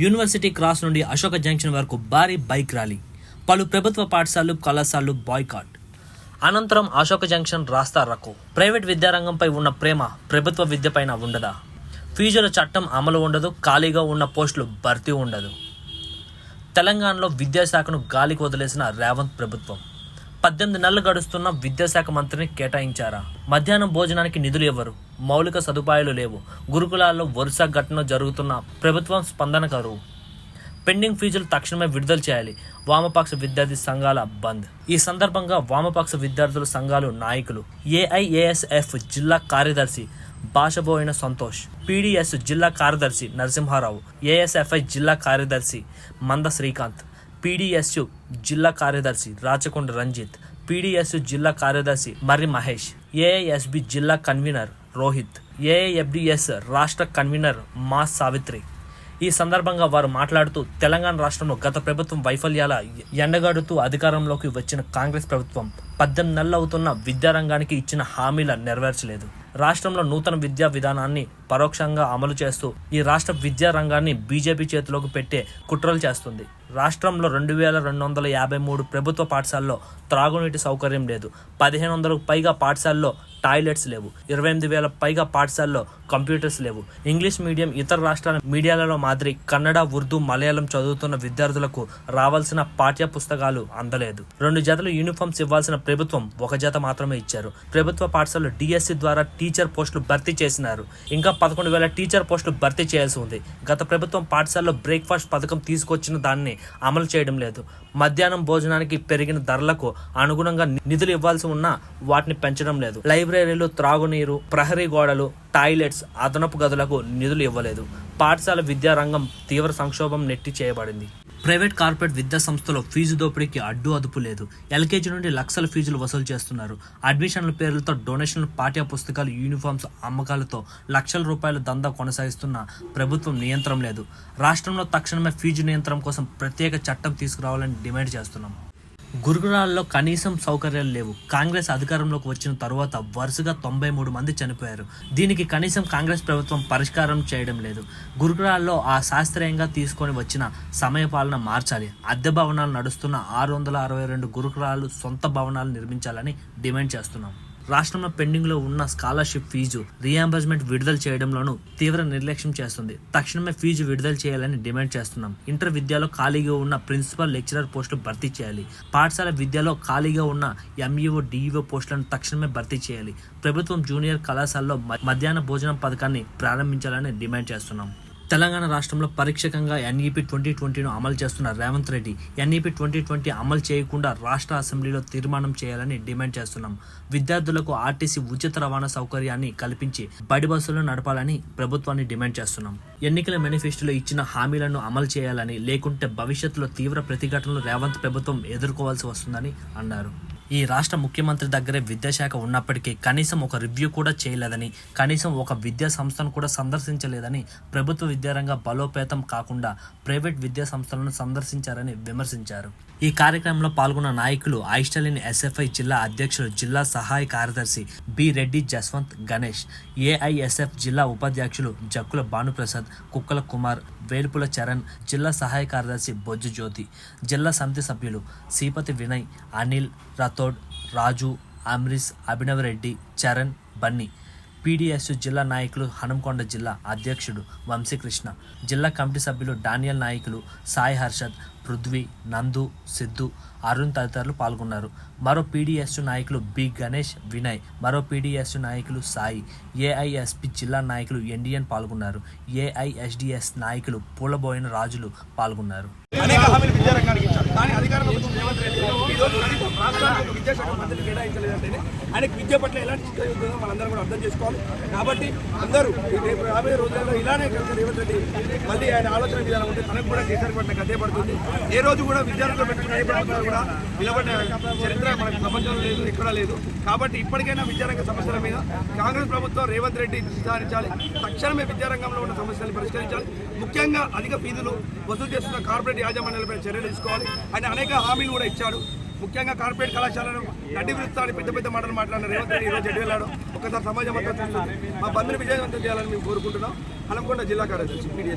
University cross నుండి Ashoka junction వరకు భారీ బైక్ ర్యాలీ పలు ప్రభుత్వ పాఠశాలలు కళాశాలలు బాయ్కాట్. అనంతరం అశోక జంక్షన్ రాస్తా రకో. ప్రైవేట్ విద్యారంగంపై ఉన్న ప్రేమ ప్రభుత్వ విద్యపైన ఉండదా? ఫీజుల చట్టం అమలు ఉండదు ఖాళీగా ఉన్న పోస్టులు భర్తీ ఉండదు. తెలంగాణలో విద్యాశాఖను గాలికి వదిలేసిన రేవంత్ ప్రభుత్వం. పద్దెనిమిది నెలలు గడుస్తున్న విద్యాశాఖ మంత్రిని కేటాయించారా? మధ్యాహ్నం భోజనానికి నిధులు ఇవ్వరు మౌలిక సదుపాయాలు లేవు. గురుకులాల్లో వరుస ఘటన జరుగుతున్న ప్రభుత్వం స్పందన కరువు. పెండింగ్ ఫీజులు తక్షణమే విడుదల చేయాలి. వామపక్ష విద్యార్థి సంఘాల బంద్. ఈ సందర్భంగా వామపక్ష విద్యార్థుల సంఘాలు నాయకులు ఏఐఏఎస్ఎఫ్ జిల్లా కార్యదర్శి భాషబోయిన సంతోష్ పీడిఎస్ జిల్లా కార్యదర్శి నరసింహారావు ఏఎస్ఎఫ్ఐ జిల్లా కార్యదర్శి మంద శ్రీకాంత్. పీడిఎస్యు జిల్లా కార్యదర్శి రాచకొండ రంజిత్ పీడీఎస్యు జిల్లా కార్యదర్శి మర్రి మహేష్ ఏఎస్బి జిల్లా కన్వీనర్ రోహిత్ ఏఎఫ్డిఎస్ రాష్ట్ర కన్వీనర్ మా సావిత్రి. ఈ సందర్భంగా వారు మాట్లాడుతూ తెలంగాణ రాష్ట్రంలో గత ప్రభుత్వం వైఫల్యాల ఎండగడుతూ అధికారంలోకి వచ్చిన కాంగ్రెస్ ప్రభుత్వం పద్దెనిమిది నెలలు అవుతున్న విద్యారంగానికి ఇచ్చిన హామీల నెరవేర్చలేదు. రాష్ట్రంలో నూతన విద్యా విధానాన్ని పరోక్షంగా అమలు చేస్తూ ఈ రాష్ట్ర విద్యా రంగాన్ని బీజేపీ చేతిలోకి పెట్టే కుట్రలు చేస్తుంది. రాష్ట్రంలో రెండు వేల రెండు వందల యాభై మూడు ప్రభుత్వ పాఠశాలలో త్రాగునీటి సౌకర్యం లేదు. పదిహేను వందలకు పైగా పాఠశాలలో టాయిలెట్స్ లేవు. ఇరవై ఎనిమిది వేల పైగా పాఠశాలలో కంప్యూటర్స్ లేవు. ఇంగ్లీష్ మీడియం ఇతర రాష్ట్రాల మీడియాలలో మాదిరి కన్నడ ఉర్దూ మలయాళం చదువుతున్న విద్యార్థులకు రావాల్సిన పాఠ్య పుస్తకాలు అందలేదు. రెండు జతలు యూనిఫామ్స్ ఇవ్వాల్సిన ప్రభుత్వం ఒక జత మాత్రమే ఇచ్చారు. ప్రభుత్వ పాఠశాలలో డిఎస్సి ద్వారా టీచర్ పోస్టులు భర్తీ చేసినారు. ఇంకా పదకొండు వేల టీచర్ పోస్టులు భర్తీ చేయాల్సి ఉంది. గత ప్రభుత్వం పాఠశాలలో బ్రేక్ఫాస్ట్ పథకం తీసుకొచ్చిన దాన్ని అమలు చేయడం లేదు. మధ్యాహ్నం భోజనానికి పెరిగిన ధరలకు అనుగుణంగా నిధులు ఇవ్వాల్సి ఉన్నా వాటిని పెంచడం లేదు. లైబ్రరీలు త్రాగునీరు ప్రహరీ గోడలు టాయిలెట్స్ అదనపు గదులకు నిధులు ఇవ్వలేదు. పాఠశాల విద్యారంగం తీవ్ర సంక్షోభం నెట్టి చేయబడింది. ప్రైవేట్ కార్పొరేట్ విద్యా సంస్థలో ఫీజు దోపిడీకి అడ్డు అదుపు లేదు. ఎల్కేజీ నుండి లక్షల ఫీజులు వసూలు చేస్తున్నారు. అడ్మిషన్ల పేర్లతో డొనేషన్లు పాఠ్య పుస్తకాలు యూనిఫామ్స్ అమ్మకాలతో లక్షల రూపాయల దందా కొనసాగిస్తున్న ప్రభుత్వం నియంత్రణ లేదు. రాష్ట్రంలో తక్షణమే ఫీజు నియంత్రణ కోసం ప్రత్యేక చట్టం తీసుకురావాలని డిమాండ్ చేస్తున్నాం. గురుకులాల్లో కనీసం సౌకర్యాలు లేవు. కాంగ్రెస్ అధికారంలోకి వచ్చిన తరువాత వరుసగా తొంభై మూడు మంది చనిపోయారు. దీనికి కనీసం కాంగ్రెస్ ప్రభుత్వం పరిష్కారం చేయడం లేదు. గురుకులాల్లో ఆ శాస్త్రీయంగా తీసుకొని వచ్చిన సమయపాలన మార్చాలి. అద్దె భవనాలు నడుస్తున్న ఆరు వందల అరవై రెండు గురుకులాలు సొంత భవనాలు నిర్మించాలని డిమాండ్ చేస్తున్నాం. రాష్ట్రంలో పెండింగ్లో ఉన్న స్కాలర్షిప్ ఫీజు రీఎంబర్స్మెంట్ విడుదల చేయడంలోనూ తీవ్ర నిర్లక్ష్యం చేస్తుంది. తక్షణమే ఫీజు విడుదల చేయాలని డిమాండ్ చేస్తున్నాం. ఇంటర్ విద్యలో ఖాళీగా ఉన్న ప్రిన్సిపల్ లెక్చరర్ పోస్టులు భర్తీ చేయాలి. పాఠశాల విద్యలో ఖాళీగా ఉన్న ఎంఈఓ డిఈఓ పోస్టులను తక్షణమే భర్తీ చేయాలి. ప్రభుత్వం జూనియర్ కళాశాలలో మధ్యాహ్న భోజనం పథకాన్ని ప్రారంభించాలని డిమాండ్ చేస్తున్నాం. తెలంగాణ రాష్ట్రంలో పరీక్షకంగా ఎన్ఈపీ ట్వంటీ ట్వంటీను అమలు చేస్తున్న Revanth Reddy NEP twenty twenty అమలు చేయకుండా రాష్ట్ర అసెంబ్లీలో తీర్మానం చేయాలని డిమాండ్ చేస్తున్నాం. విద్యార్థులకు ఆర్టీసీ ఉచిత రవాణా సౌకర్యాన్ని కల్పించి బడి బస్సులను నడపాలని ప్రభుత్వాన్ని డిమాండ్ చేస్తున్నాం. ఎన్నికల మేనిఫెస్టోలో ఇచ్చిన హామీలను అమలు చేయాలని లేకుంటే భవిష్యత్తులో తీవ్ర ప్రతిఘటనలు రేవంత్ ప్రభుత్వం ఎదుర్కోవాల్సి వస్తుందని అన్నారు. ఈ రాష్ట్ర ముఖ్యమంత్రి దగ్గరే విద్యాశాఖ ఉన్నప్పటికీ కనీసం ఒక రివ్యూ కూడా చేయలేదని కనీసం ఒక విద్యా సంస్థను కూడా సందర్శించలేదని ప్రభుత్వ విద్యారంగ బలోపేతం కాకుండా ప్రైవేట్ విద్యా సంస్థలను సందర్శించారని విమర్శించారు. ఈ కార్యక్రమంలో పాల్గొన్న నాయకులు ఐస్టలిన్ ఎస్ఎఫ్ఐ జిల్లా అధ్యక్షులు జిల్లా సహాయ కార్యదర్శి బి రెడ్డి జస్వంత్ గణేష్ ఏఐఎస్ఎఫ్ జిల్లా ఉపాధ్యక్షులు జక్కుల భానుప్రసాద్ కుక్కల కుమార్ వేల్పుల చరణ్ జిల్లా సహాయ కార్యదర్శి బొజ్జు జ్యోతి జిల్లా సమితి సభ్యులు శ్రీపతి వినయ్ అనిల్ రాథోడ్ రాజు అమ్రిస్ అభినవ్ రెడ్డి చరణ్ బన్నీ. పీడిఎస్ జిల్లా నాయకులు హనంకొండ జిల్లా అధ్యక్షుడు వంశీకృష్ణ. జిల్లా కమిటీ సభ్యులు డానియల్ నాయకులు సాయి హర్షద్ పృథ్వీ నందు సిద్ధు అరుణ్ తదితరులు పాల్గొన్నారు. మరో పీడిఎస్ నాయకులు బి. గణేష్ వినయ్. మరో పీడిఎస్ నాయకులు సాయి. ఏఐఎస్పి జిల్లా నాయకులు ఎన్డీఎన్ పాల్గొన్నారు. ఏఐఎస్డిఎస్ నాయకులు పూలబోయిన రాజులు పాల్గొన్నారు. అనేక హామీలు విద్యారంగానికి ఇచ్చారు. కానీ అధికార ప్రభుత్వం రేవంత్ రెడ్డి కనీసం రాష్ట్రానికి విద్యాశాఖ కేటాయించలేదంటేనే ఆయనకు విద్య పట్ల ఎలాంటి మనందరం కూడా అర్థం చేసుకోవాలి. కాబట్టి అందరూ రేపు రాబోయే రోజుల్లో ఇలానే రేవంత్ రెడ్డి మళ్ళీ ఆయన ఆలోచన విధానం ఉంటే తనకు కూడా కేసీఆర్ పట్ల పడుతుంది. ఏ రోజు కూడా విద్యార్థులు పెట్టుకున్న ఏ ప్రభుత్వాలు కూడా నిలబడిన చరిత్ర మనకు ప్రపంచంలో లేదు ఎక్కడా లేదు. కాబట్టి ఇప్పటికైనా విద్యారంగ సమస్యల మీద కాంగ్రెస్ ప్రభుత్వం రేవంత్ రెడ్డి విచారించాలి తక్షణమే విద్యారంగంలో ఉన్న సమస్యలు పరిష్కరించాలి. ముఖ్యంగా అధిక ఫీజులు వసూలు చేస్తున్న కార్పొరేట్ యాజమాన్యాలపై చర్యలు తీసుకోవాలి. ఆయన అనేక హామీలు కూడా ఇచ్చాడు. ముఖ్యంగా కార్పొరేట్ కళాశాలను నడ్డి విరుస్తాన్ని పెద్ద పెద్ద మాటలు మాట్లాడిన రేవంత్ రెడ్డి ఈరోజు ఎటు ఒకసారి సమాజం అంతా చూస్తుంది. మా బంధుని విజయవంతం చేయాలని మేము కోరుకుంటున్నాం. హనంకొండ జిల్లా కార్యదర్శి మీడియా